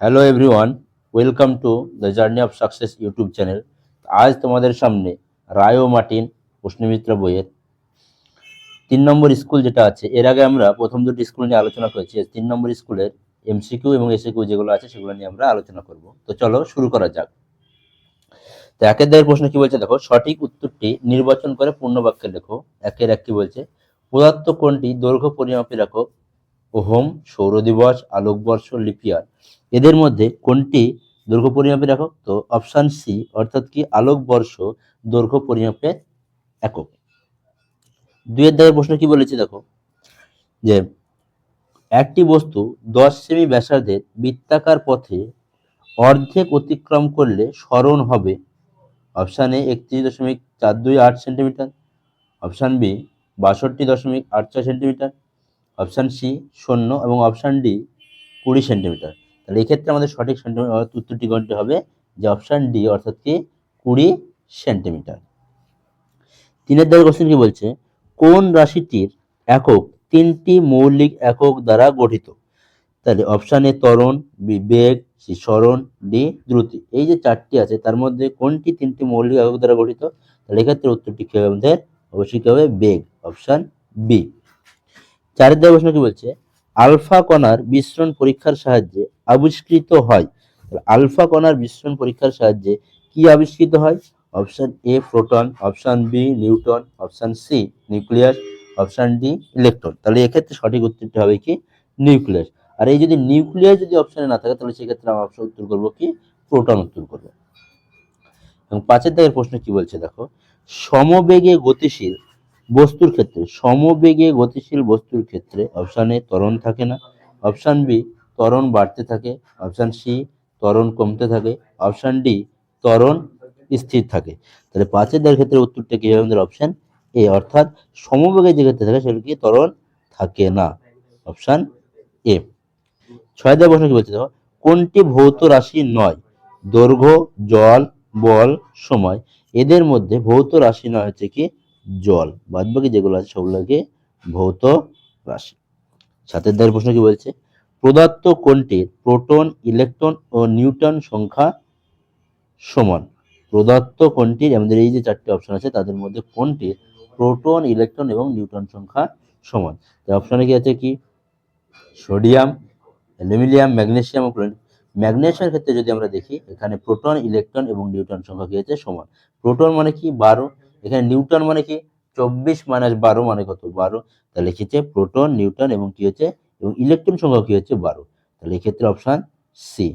Hello everyone welcome to the journey of success YouTube channel আজ তোমাদের সামনে রায় ও Martin প্রশ্নমিত্র বইয়ের তিন নম্বর স্কুল যেটা আছে, এর আগে আমরা প্রথম দুটি স্কুল নিয়ে আলোচনা করেছি। তিন নম্বর স্কুলের এমসিকিউ এবং এসিকিউ যেগুলো আছে, সেগুলো নিয়ে আমরা আলোচনা করব। তো চলো শুরু করা যাক। তো একের দায়ের প্রশ্ন কি বলছে? দেখো, সঠিক উত্তরটি নির্বাচন করে পূর্ণ বাক্যে লেখো। একের এক কি বলছে? পদার্থ কোনটি? দৈর্ঘ্য পরিমাপের একক ওহম সৌর দিবস আলোকবর্ষ, লিপিয়ার। এদের মধ্যে কোনটি দৈর্ঘ্য পরিমাপের একক তো অপশান সি অর্থাৎ কি আলোকবর্ষ দৈর্ঘ্য পরিমাপের একক। দুইয়ের দাগের প্রশ্ন কি বলেছে দেখো? যে একটি বস্তু দশ সেমি ব্যাসার্ধের বৃত্তাকার পথে অর্ধেক অতিক্রম করলে স্মরণ হবে। অপশান এ একত্রিশ দশমিক চার দুই আট সেন্টিমিটার। অপশান বি বাষট্টি দশমিক আট ছয় সেন্টিমিটার। অপশান সি শূন্য এবং অপশান ডি কুড়ি সেন্টিমিটার। তাহলে এক্ষেত্রে আমাদের সঠিক সেন্টিমিটার উত্তরটি গণটি হবে যে অপশান ডি অর্থাৎ কি? কুড়ি সেন্টিমিটার। তিনের দাগের কোশ্চেন কি বলছে? কোন রাশিটির একক তিনটি মৌলিক একক দ্বারা গঠিত? তাহলে অপশান এ বেগ, সি স্মরণ ডি দ্রুতি। এই যে চারটি আছে, তার মধ্যে কোনটি তিনটি মৌলিক একক দ্বারা গঠিত? তাহলে এক্ষেত্রে উত্তরটি কি হবে আমাদের? অবশ্যই কি হবে? বেগ। Option B. চারের দেওয়া প্রশ্ন কি বলছে? আলফা কণার মিশ্রণ পরীক্ষার সাহায্যে আবিষ্কৃত হয়। আলফা কণার মিশ্রণ পরীক্ষার সাহায্যে কি আবিষ্কৃত হয়? Option A proton, option B neutron, option C nucleus, option D electron. তাহলে এক্ষেত্রে সঠিক উত্তরটি হবে কি? নিউক্লিয়াস। আর এই যদি নিউক্লিয়াস যদি অপশনে না থাকে, তাহলে সেক্ষেত্রে আমরা অপশন উত্তর করব কি? প্রোটন উত্তর করব। এবং পাঁচের দাগের প্রশ্ন কি বলছে? দেখো, সমবেগে গতিশীল বস্তুর ক্ষেত্রে, সমবেগে গতিশীল বস্তুর ক্ষেত্রে অপশান এ ত্বরণ থাকে না। অপশান বি ত্বরণ বাড়তে থাকে। অপশান সি ত্বরণ কমতে থাকে। অপশান ডি ত্বরণ স্থির থাকে। তাহলে পাঁচের দাগের ক্ষেত্রে উত্তরটা কি হবে আমাদের অপশান এ অর্থাৎ সমবেগে যে ক্ষেত্রে থাকে সেগুলো কি ত্বরণ থাকে না। অপশান এ ছয় দাগের প্রশ্ন কি বলছে দেখো? কোনটি ভৌত রাশি নয়? দৈর্ঘ্য, জল, বল, সময়। এদের মধ্যে ভৌত রাশি নয় হচ্ছে কি জল বাদ বাকি যেগুলো আছে সেগুলোকে ভৌত রাশি। সাতের দাগের প্রশ্ন কি বলছে? পদার্থ কোনটির প্রোটন, ইলেকট্রন ও নিউটন সংখ্যা সমান। পদার্থ কোনটির আমাদের এই যে চারটি অপশন আছে, তাদের মধ্যে কোনটির প্রোটন, ইলেকট্রন এবং নিউটন সংখ্যা সমান। তাই অপশনে কি আছে কি? সোডিয়াম, অ্যালুমিনিয়াম ম্যাগনেশিয়াম ও ক্লোরিন। ম্যাগনেসিয়ামের ক্ষেত্রে যদি আমরা দেখি, এখানে প্রোটন, ইলেকট্রন এবং নিউটন সংখ্যা কি আছে? সমান। প্রোটন মানে কি? বারো। এখানে নিউটন মানে কি? চব্বিশ মাইনাস বারো মানে কত? বারো। তাহলে লিখেছে প্রোটন নিউটন এবং কি হচ্ছে? এবং ইলেকট্রন সংখ্যা কি হচ্ছে? বারো। তাহলে এক্ষেত্রে অপশান সি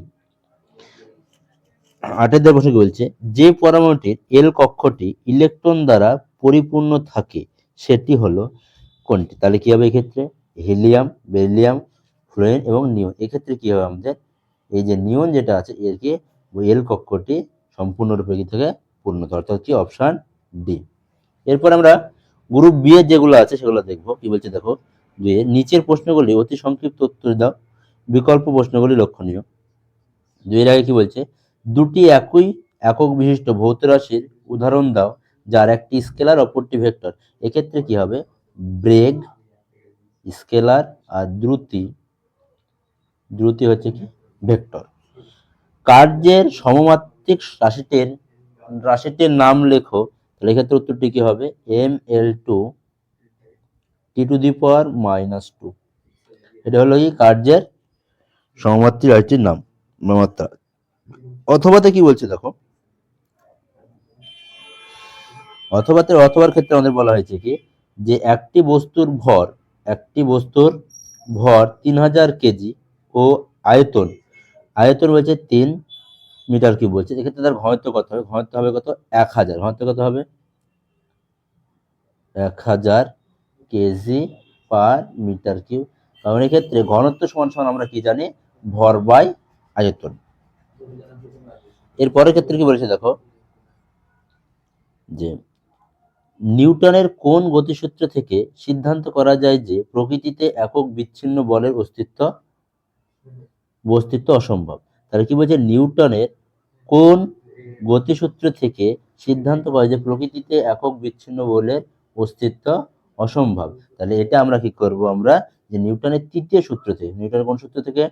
আটের প্রশ্ন বলছে, যে পরমাণুটির এল কক্ষটি ইলেকট্রন দ্বারা পরিপূর্ণ থাকে, সেটি হলো কোনটি? তাহলে কি হবে এক্ষেত্রে? হিলিয়াম বেরিলিয়াম ফ্লোরিন এবং নিয়ন। এক্ষেত্রে কি হবে আমাদের? এই যে নিয়ন যেটা আছে, এর কি? এল কক্ষটি সম্পূর্ণরূপে কি থেকে? পূর্ণ অর্থাৎ কি? অপশান ডি এরপর আমরা গ্রুপ বি এর যেগুলো আছে সেগুলো দেখব। কি বলছে দেখো? যে নিচের প্রশ্নগুলি অতি সংক্ষিপ্ত উত্তর দাও। বিকল্প প্রশ্নগুলি লক্ষণীয়। দুইয়ের আগে কি বলছে? দুটি একই একক বিশিষ্ট ভৌত রাশির উদাহরণ দাও, যার একটি স্কেলার অপরটি ভেক্টর। এক্ষেত্রে কি হবে? ব্রেগ, স্কেলার আর দ্রুতি। দ্রুতি হচ্ছে কি? ভেক্টর। কার্যের সমমাত্রিক রাশিটির রাশিটির নাম লেখো। তাহলে এক্ষেত্রে উত্তরটি কি হবে? M L two T two the power minus two এটা হলো কি কার্যের সমমাত্রিক রাশিটির নাম, মাত্রা। অথবাতে কি বলছে দেখো? অথবাতে অথবার ক্ষেত্রে আমাদের বলা হয়েছে কি? যে একটি বস্তুর ভর, একটি বস্তুর ভর তিন হাজার কেজি ও আয়তন। আয়তন বলছে তিন মিটার কি বলছে, এক্ষেত্রে তার ঘনত্ব কত হবে? ঘনত্ব হবে কত? এক হাজার। ঘনত্ব কত হবে? এক হাজার কেজি পার মিটার কিউব। কারণ এক্ষেত্রে ঘনত্ব সমান সমান আমরা কি জানি? ভর বাই আয়তন। এর পরের ক্ষেত্রে কি বলেছে দেখো? যে নিউটনের কোন গতিসূত্র থেকে সিদ্ধান্ত করা যায় যে প্রকৃতিতে একক বিচ্ছিন্ন বলের অস্তিত্ব অস্তিত্ব অসম্ভব? তাহলে কি বলছে? নিউটনের কোন গতিসূত্র থেকে সিদ্ধান্ত যায় যে প্রকৃতিতে একক বিচ্ছিন্ন বলের অস্তিত্ব অসম্ভব? তাহলে এটা আমরা কি করব আমরা? যে নিউটনের তৃতীয় সূত্র থেকে নিউটনের কোন সূত্র থেকে?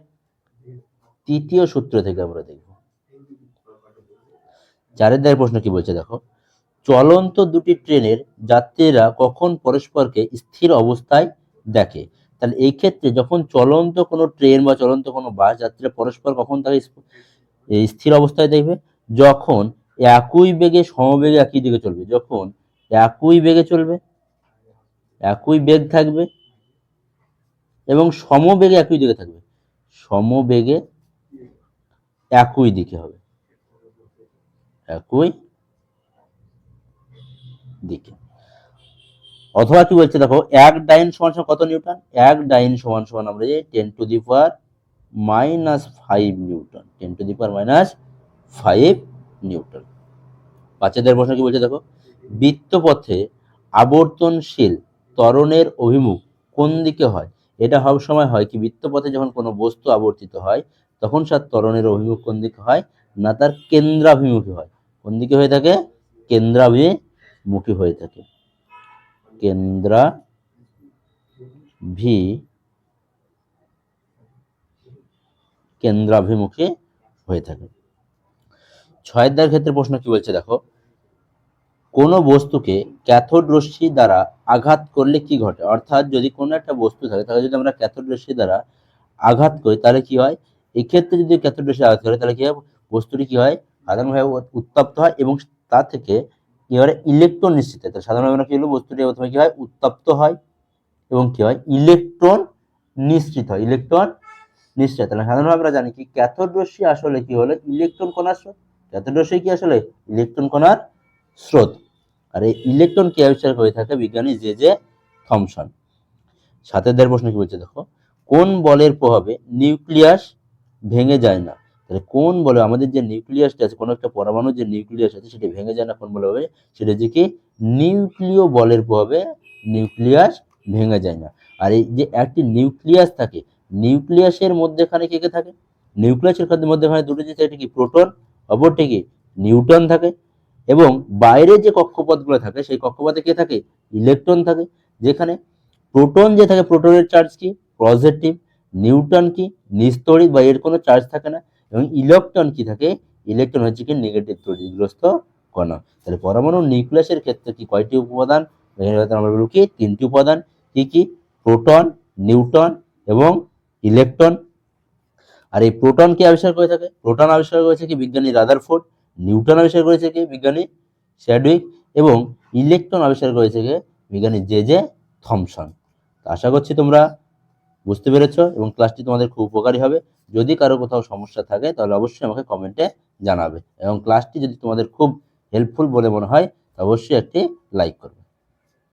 তৃতীয় সূত্র থেকে আমরা দেখব। চারের দায়ের প্রশ্ন কি বলছে দেখো? চলন্ত দুটি ট্রেনের যাত্রীরা কখন পরস্পরকে স্থির অবস্থায় দেখে? তাহলে এই ক্ষেত্রে যখন চলন্ত কোনো ট্রেন বা চলন্ত কোনো বাস যাত্রীরা পরস্পর কখন তাকে স্থির অবস্থায় দেখবে? যখন একই বেগে সমবেগে একই দিকে চলবে। যখন একই বেগে চলবে, একই বেগ থাকবে এবং সমবেগে একই দিকে থাকবে। সমবেগে একই দিকে হবে। একই দিকে। অথবা কি বলছে দেখো, এক ডাইন সমান সমান কত নিউটন? এক ডাইন সমান সমান আমরা যে ten to the power minus five newton. Ten to the power minus five newton. বাচ্চাদের প্রশ্ন কি বলছে দেখো, বৃত্তপথে আবর্তনশীল ত্বরণের অভিমুখ কোন দিকে হয়? এটা সব সময় হয় কি, বৃত্তপথে যখন কোনো বস্তু আবর্তিত হয়, তখন তার ত্বরণের অভিমুখ কোন দিকে হয়? না, তার কেন্দ্রাভিমুখী হয়। কোন দিকে হয়ে থাকে? কেন্দ্রাভিমুখী হয়ে থাকে। কেন্দ্রা ভি কেন্দ্রাভিমুখী হয়ে থাকে। ছয়ের দায়ের ক্ষেত্রে প্রশ্ন কি বলছে দেখো? কোনো বস্তুকে ক্যাথোড রশ্মি দ্বারা আঘাত করলে কি ঘটে? অর্থাৎ যদি কোনো একটা বস্তু থাকে, তাহলে যদি আমরা ক্যাথোড রশ্মি দ্বারা আঘাত করি, তাহলে কি হয়? এক্ষেত্রে যদি ক্যাথোড রশ্মি আঘাত করে, তাহলে কি হয়? বস্তুটি কি হয়? সাধারণভাবে উত্তপ্ত হয় এবং তা থেকে কি হয় ইলেকট্রন নিশ্চিত হয় আমরা কি হলো? বস্তুটি প্রথমে কি হয়? উত্তপ্ত হয় এবং কি হয়? ইলেকট্রন নিশ্চিত হয়। ইলেকট্রন নিশ্চিত। তাহলে সাধারণভাবে আমরা জানি কি ক্যাথোড রশ্মি আসলে কি হলো? ইলেকট্রন কণার স্রোত। ক্যাথোড রশ্মি কি আসলে? ইলেকট্রন কণার স্রোত। আর এই ইলেকট্রন কে আবিষ্কার করে থাকে বিজ্ঞানী জে জে থমসন। সাতের দের প্রশ্ন কি বলছে দেখো? কোন বলের প্রভাবে নিউক্লিয়াস ভেঙে যায় না? তাহলে কোন বলে আমাদের যে নিউক্লিয়াসটা আছে, কোনো একটা পরমাণুর যে নিউক্লিয়াস আছে, সেটা ভেঙে যায় না কোন বলে হবে? সেটা হচ্ছে কি, নিউক্লিয় বলের প্রভাবে নিউক্লিয়াস ভেঙে যায় না। আর এই যে একটি নিউক্লিয়াস থাকে, নিউক্লিয়াসের মধ্যেখানে কে কে থাকে? নিউক্লিয়াসের মধ্যেখানে দুটো যে থাকে, কি প্রোটন, অপরটি কি নিউটন থাকে। এবং বাইরে যে কক্ষপথগুলো থাকে, সেই কক্ষপথে কে থাকে? ইলেকট্রন থাকে। যেখানে প্রোটন যে থাকে, প্রোটনের চার্জ কি? পজিটিভ। নিউটন কি? নিস্তরিত বা এর কোনো চার্জ থাকে না। এবং ইলেকট্রন কি থাকে? ইলেকট্রন হচ্ছে কি নেগেটিভ তড়িৎগ্রস্ত কণা। তাহলে পরমাণু নিউক্লিয়াসের ক্ষেত্রে কি কয়টি উপাদান আমরা বলব কি? তিনটি উপাদান কি কি? প্রোটন নিউটন এবং ইলেকট্রন আর এই প্রোটন কে আবিষ্কার করে থাকে? প্রোটন আবিষ্কার করেছে কি? বিজ্ঞানী রাদারফোর্ড। নিউটন আবিষ্কার করেছে কি? বিজ্ঞানী স্যাডউইক এবং ইলেকট্রন আবিষ্কার করেছে কি? বিজ্ঞানী জে জে থমসন। আশা করছি তোমরা বুঝতে পেরেছ এবং ক্লাসটি তোমাদের খুব উপকারী হবে। যদি কারও কোথাও সমস্যা থাকে, তাহলে অবশ্যই আমাকে কমেন্টে জানাবে। এবং ক্লাসটি যদি তোমাদের খুব হেল্পফুল বলে মনে হয় অবশ্যই একটি লাইক করবে।